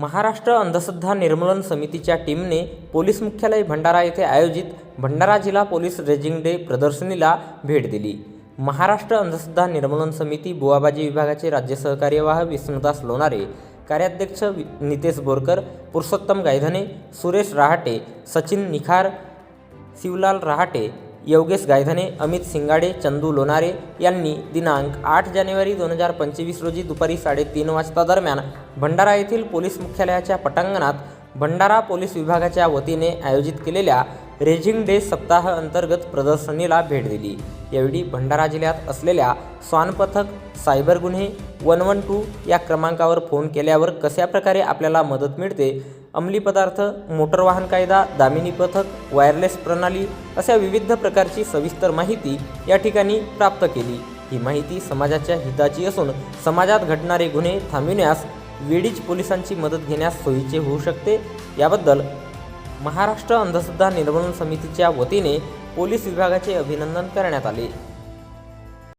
महाराष्ट्र अंधश्रद्धा निर्मूलन समितीच्या टीमने पोलीस मुख्यालय भंडारा येथे आयोजित भंडारा जिल्हा पोलीस रेजिंग डे प्रदर्शनीला भेट दिली. महाराष्ट्र अंधश्रद्धा निर्मूलन समिती बुवाबाजी विभागाचे राज्य सहकार्यवाह विष्णुदास लोणारे कार्याध्यक्ष वि- नितेश बोरकर पुरुषोत्तम गायधने सुरेश रहाटे सचिन निखार शिवलाल रहाटे योगेश गायधने अमित सिंगाडे चंदू लोणारे यांनी दिनांक आठ जानेवारी दोन हजार पंचवीस रोजी दुपारी साडेतीन वाजता दरम्यान भंडारा येथील पोलीस मुख्यालयाच्या पटांगणात भंडारा पोलीस विभागाच्या वतीने आयोजित केलेल्या रेजिंग डे सप्ताह अंतर्गत प्रदर्शनीला भेट दिली. यावेळी भंडारा जिल्ह्यात असलेल्या स्वान पथक सायबर गुन्हे वन वन टू या क्रमांकावर फोन केल्यावर कशा प्रकारे आपल्याला मदत मिळते? अंमली पदार्थ मोटर वाहन कायदा दामिनी पथक वायरलेस प्रणाली अशा विविध प्रकारची सविस्तर माहिती या ठिकाणी प्राप्त केली. ही माहिती समाजाच्या हिताची असून समाजात घडणारे गुन्हे थांबविण्यास वेळीच पोलिसांची मदत घेण्यास सोयीचे होऊ शकते. याबद्दल महाराष्ट्र अंधश्रद्धा निर्मूलन समितीच्या वतीने पोलीस विभागाचे अभिनंदन करण्यात आले.